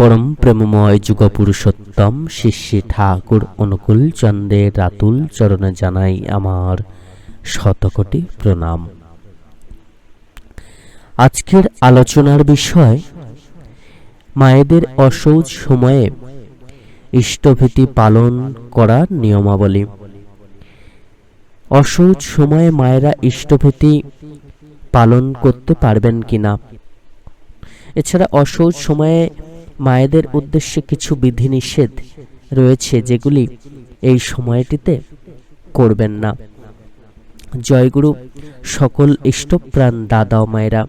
পরম প্রেমময় যুগ পুরুষোত্তম শিষ্যী ঠাকুর অনুকূল চন্দ্রের রাতুল চরণে জানাই আমার শতকোটি প্রণাম। আজকের আলোচনার বিষয়, মায়েদের অসৌজ সময়ে ইষ্টভীতি পালন করার নিয়মাবলী। অসৌজ সময়ে মায়েরা ইষ্টভীতি পালন করতে পারবেন কিনা? এছাড়া অসৌজ সময়ে মায়েদের উদ্দেশ্যে কিছু বিধিনিষেধ রয়েছে যেগুলি এই সময়টিতে করবেন না। জয়গুরু, সকল ইষ্টপ্রাণ দাদা ও মায়েরা,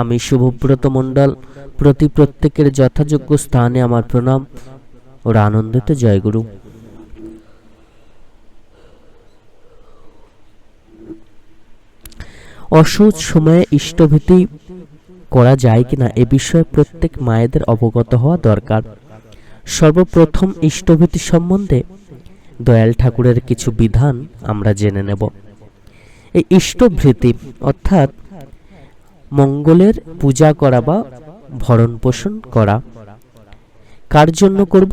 আমি শুভব্রত মণ্ডল প্রতি প্রত্যেকের যথাযোগ্য স্থানে আমার প্রণাম ওর আনন্দিত জয়গুরু। অসৌচ সময়ে ইষ্টভীতি করা যায় কিনা এ বিষয়ে প্রত্যেক মায়েদের অবগত হওয়া দরকার। সর্বপ্রথম ইষ্টভীতি সম্বন্ধে দয়াল ঠাকুরের কিছু বিধান আমরা জেনে নেব। এই ইষ্টভৃতি, অর্থাৎ মঙ্গলের পূজা করা বা ভরণ পোষণ করা, কার জন্য করব?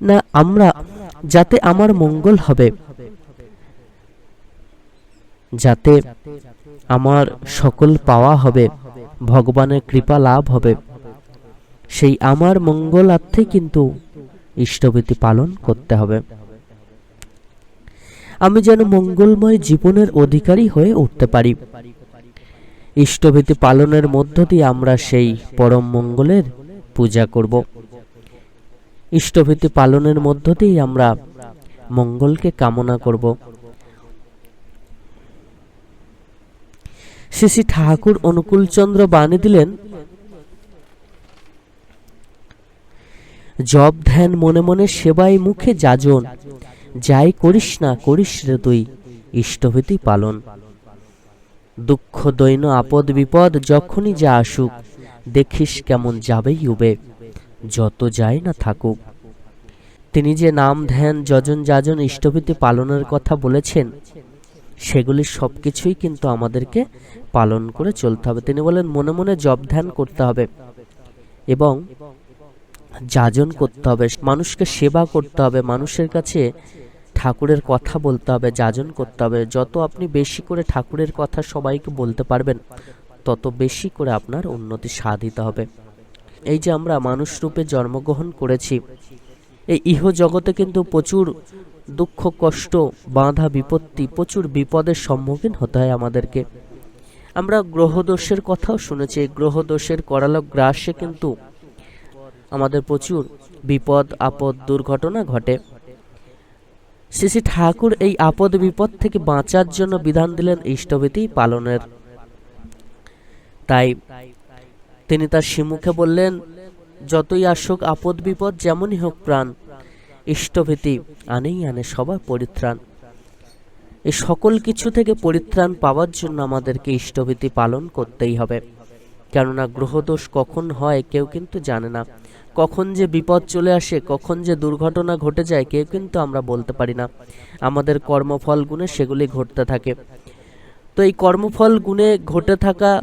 না আমরা, যাতে আমার মঙ্গল হবে। যাতে আমার সকল পাওয়া হবে, ভগবানের কৃপা লাভ হবে। সেই আমার মঙ্গলার্থে কিন্তু ইষ্টভীতি পালন করতে হবে। আমি যেন মঙ্গলময় জীবনের অধিকারী হয়ে উঠতে পারি। ইষ্টভীতি পালনের মধ্য দিয়ে আমরা সেই পরম মঙ্গলের পূজা করব। ইষ্টভীতি পালনের মধ্য দিয়ে আমরা মঙ্গলকে কামনা করব। শ্রী ঠাকুর অনুকূলচন্দ্র বাণী দিলেন জব ধ্যান মনে মনে সেবাই মুখে যাজন, যাই করিস না করিস রে তুই ইষ্টভীতি পালন। দুঃখ, দৈন, আপদ, বিপদ যখনই যা আসুক, দেখিস কেমন যাবেই উবে, যত যায় না থাকুক। তিনি যে নাম ধ্যান, যজন, যাজন ইষ্টভীতি পালনের কথা বলেছেন সেগুলি সব কিছুই কিন্তু আমাদেরকে পালন করে চলতে হবে। তিনি বলেন, মনে মনে জব ধ্যান করতে হবে এবং যাজন করতে হবে, মানুষকে সেবা করতে হবে, মানুষের কাছে ঠাকুরের কথা বলতে হবে, যাজন করতে হবে। যত আপনি বেশি করে ঠাকুরের কথা সবাইকে বলতে পারবেন, তত বেশি করে আপনার উন্নতি সাধিত হবে। এই যে আমরা মানুষ রূপে জন্মগ্রহণ করেছি, এই ইহ জগতে কিন্তু প্রচুর দুঃখ, কষ্ট, বাধা, বিপত্তি প্রচুর বিপদের সম্মুখীন হতে হয় আমাদেরকে। আমরা গ্রহদোষের কথাও শুনেছি গ্রহদোষের করালক গ্রাসে কিন্তু আমাদের প্রচুর বিপদ, আপদ, দুর্ঘটনা ঘটে। শ্রী শ্রী ঠাকুর এই আপদ, বিপদ থেকে বাঁচার জন্য বিধান দিলেন ইষ্টভীতি পালনের। তাই তিনি তার শিমুখে বললেন, যতই আসুক, আপদ, বিপদ যেমনই হোক প্রাণ ইষ্টভীতি আনেই আনে সবার পরিত্রাণ। এই সকল কিছু থেকে পরিত্রাণ পাওয়ার জন্য আমাদেরকে ইষ্টভীতি পালন করতেই হবে। কেননা গ্রহদোষ কখন হয় কেউ কিন্তু জানে না। কখন যে বিপদ চলে আসে, কখন যে দুর্ঘটনা ঘটে যায় কেউ কিন্তু আমরা বলতে পারি না। আমাদের কর্মফল গুণে সেগুলি ঘটতে থাকে। তো এই কর্মফল গুণে ঘটে থাকা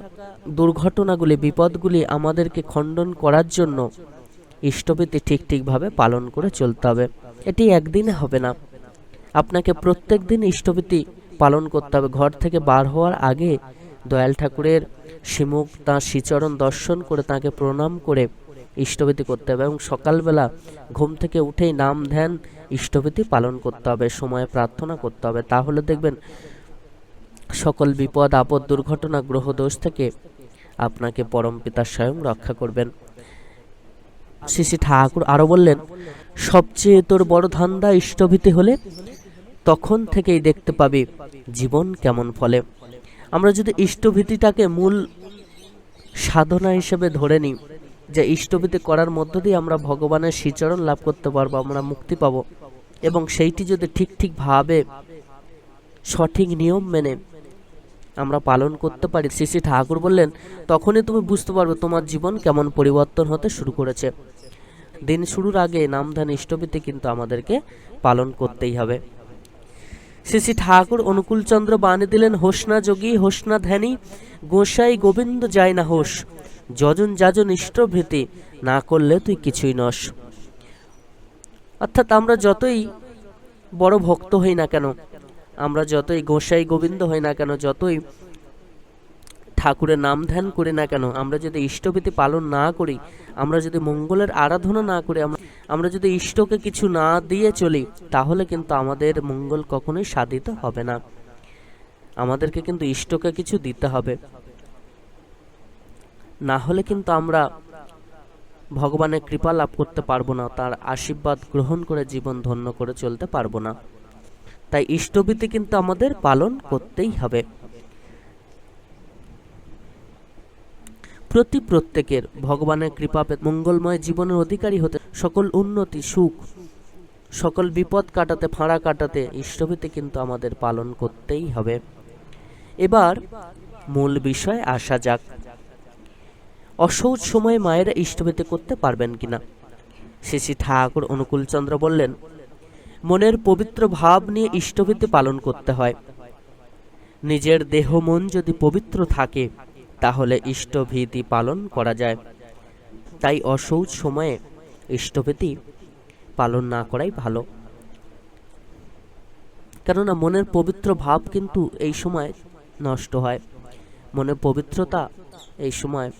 দুর্ঘটনাগুলি, বিপদগুলি আমাদেরকে খণ্ডন করার জন্য ইষ্টভীতি ঠিক ঠিকভাবে পালন করে চলতে হবে। এটি একদিনে হবে না। আপনাকে প্রত্যেক দিন ইষ্টভীতি পালন করতে হবে। ঘর থেকে বার হওয়ার আগে দয়াল ঠাকুরের শিমুখ তাঁর শ্রীচরণ দর্শন করে তাকে প্রণাম করে ইষ্টভীতি করতে হবে এবং সকালবেলা ঘুম থেকে উঠেই নাম ধ্যান ইষ্টভীতি পালন করতে হবে, সময়ে প্রার্থনা করতে হবে। তাহলে দেখবেন সকল বিপদ, আপদ, দুর্ঘটনা গ্রহ দোষ থেকে আপনাকে পরম পিতা স্বয়ং রক্ষা করবেন। শ্রী শ্রী ঠাকুর আরও বললেন, সবচেয়ে তোর বড় ধান্দা ইষ্টভীতি হলে তখন থেকেই দেখতে পাবি জীবন কেমন ফলে। আমরা যদি ইষ্টভীতিটাকে মূল সাধনা হিসেবে ধরে নিই, যে ইষ্টভীতি করার মধ্য দিয়ে আমরা ভগবানের শ্রীচরণ লাভ করতে পারব, আমরা মুক্তি পাব এবং সেইটি যদি ঠিক ঠিকভাবে সঠিক নিয়ম মেনে আমরা পালন করতে পারি। শ্রী ঠাকুর বললেন, তখনই তুমি বুঝতে পারবে তোমার জীবন কেমন পরিবর্তন হতে শুরু করেছে। দিন শুরুর আগে নামধান ইষ্টভীতি কিন্তু আমাদেরকে পালন করতেই হবে। শ্রী শ্রী ঠাকুর অনুকূলচন্দ্র বাণী দিলেন, হোসনা যোগী, হোসনা ধ্যানী, গোসাই গোবিন্দ যায় না হোস, যজন যাজন ইষ্টভৃতি, না করলে তুই কিছুই নস। অর্থাৎ আমরা যতই বড় ভক্ত হই না কেন আমরা যতই গোসাই গোবিন্দ হই না কেন, যতই ঠাকুরের নাম ধ্যান করি না কেন, আমরা যদি ইষ্টভীতি পালন না করি, আমরা যদি মঙ্গলের আরাধনা না করি, আমরা যদি ইষ্টকে কিছু না দিয়ে চলি, তাহলে কিন্তু আমাদের মঙ্গল কখনোই সাধিত হবে না। আমাদেরকে কিন্তু ইষ্টকে কিছু দিতে হবে। না হলে কিন্তু আমরা ভগবানের কৃপা লাভ করতে পারব না, তার আশীর্বাদ গ্রহণ করে জীবন ধন্য করে চলতে পারব না। তাই ইষ্টভীতি কিন্তু আমাদের পালন করতেই হবে। প্রতি প্রত্যেকের ভগবানের কৃপা মঙ্গলময় জীবনের অধিকারী হতে সকল উন্নতি, সুখ, সকল বিপদ কাটাতে, ফাঁড়া কাটাতে ইষ্টভীতি কিন্তু আমাদের পালন করতেই হবে। এবার মূল বিষয়ে আসা যাক। অসহজ সময়ে মায়েরা ইষ্টভীতি করতে পারবেন কিনা? শ্রী শ্রী ঠাকুর অনুকূলচন্দ্র বললেন মনের পবিত্র ভাব নিয়ে ইষ্টভীতি পালন করতে হয়। নিজের দেহ মন যদি পবিত্র থাকে, তাহলে ইষ্টভীতি পালন করা যায়। তাই অসৌচ সময়ে ইষ্টভীতি পালন না করাই ভালো। কেননা মনের পবিত্র ভাব কিন্তু এই সময় নষ্ট হয়। মনের পবিত্রতা এই সময়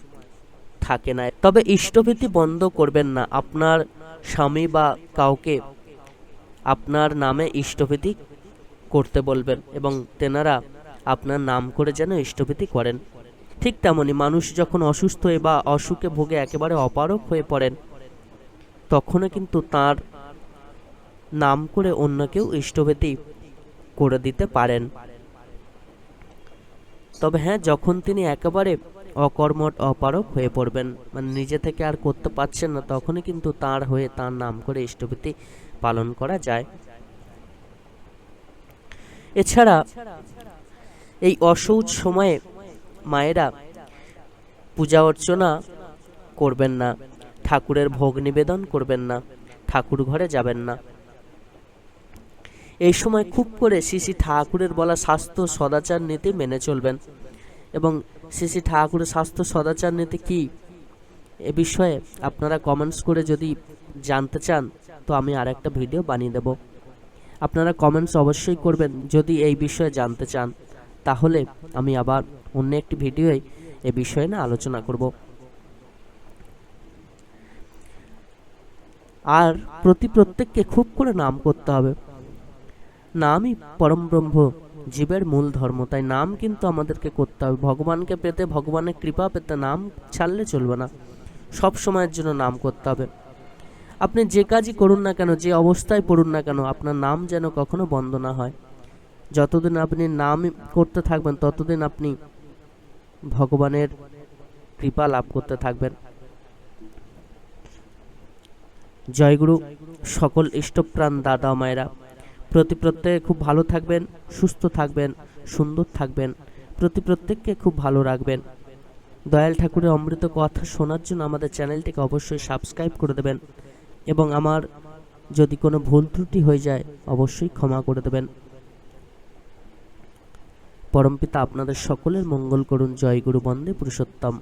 থাকে না। তবে ইষ্টভীতি বন্ধ করবেন না। আপনার স্বামী বা কাউকে আপনার নামে ইষ্টভীতি করতে বলবেন এবং তেনারা আপনার নাম করে যেন ইষ্টভীতি করেন। ঠিক তেমনি মানুষ যখন অসুস্থ হয়ে বা অসুখে ভোগে একেবারে অপারক হয়ে পড়েন, তখনও কিন্তু তার নাম করে অন্য কেউ ইষ্টভীতি করে দিতে পারেন। তবে হ্যাঁ যখন তিনি একেবারে অকর্মট অপারক হয়ে পড়বেন মানে নিজে থেকে আর করতে পারছেন না, তখনই কিন্তু তার হয়ে তার নাম করে ইষ্টভীতি পালন করা যায়। এছাড়া এই অসৌচ সময়ে মায়েরা পূজা অর্চনা করবেন না, ঠাকুরের ভোগ নিবেদন করবেন না, ঠাকুর ঘরে যাবেন না। এই সময় খুব করে শ্রী ঠাকুরের বলা স্বাস্থ্য সদাচার নীতি মেনে চলবেন এবং শ্রী ঠাকুরের স্বাস্থ্য সদাচার নীতি কি? এ বিষয়ে আপনারা কমেন্টস করে যদি জানতে চান, তো আমি আর একটা ভিডিও বানিয়ে দেব। আপনারা কমেন্টস অবশ্যই করবেন, যদি এই বিষয়ে জানতে চান। তাহলে আমি আবার অন্য একটি ভিডিওয় এ বিষয়ে না আলোচনা করব। আর প্রতি প্রত্যেককে খুব করে নাম করতে হবে। নামই পরম ব্রহ্ম, জীবের মূল ধর্ম। তাই নাম কিন্তু আমাদেরকে করতে হবে। ভগবানকে পেতে, ভগবানের কৃপা পেতে নাম ছাড়লে চলবে না। সব সময়ের জন্য নাম করতে হবে। আপনি যে কাজই করুন না কেন, যে অবস্থায় পড়ুন না কেন, আপনার নাম যেন কখনো বন্ধ না হয়। যতদিন আপনি নাম করতে থাকবেন, ততদিন আপনি ভগবানের কৃপা লাভ করতে থাকবেন। জয়গুরু, সকল ইষ্টপ্রাণ দাদা মায়েরা, প্রতি প্রত্যেকে খুব ভালো থাকবেন, সুস্থ থাকবেন, সুন্দর থাকবেন, প্রতি প্রত্যেককে খুব ভালো রাখবেন। দয়াল ঠাকুরের অমৃত কথা শোনার জন্য আমাদের চ্যানেলটিকে অবশ্যই সাবস্ক্রাইব করে দেবেন। এবং আমার যদি কোনো ভুল ত্রুটি হয়ে যায়, অবশ্যই ক্ষমা করে দেবেন। পরমপিতা, আপনাদের সকলের মঙ্গল করুন। জয় গুরু বন্দে পুরুষোত্তম।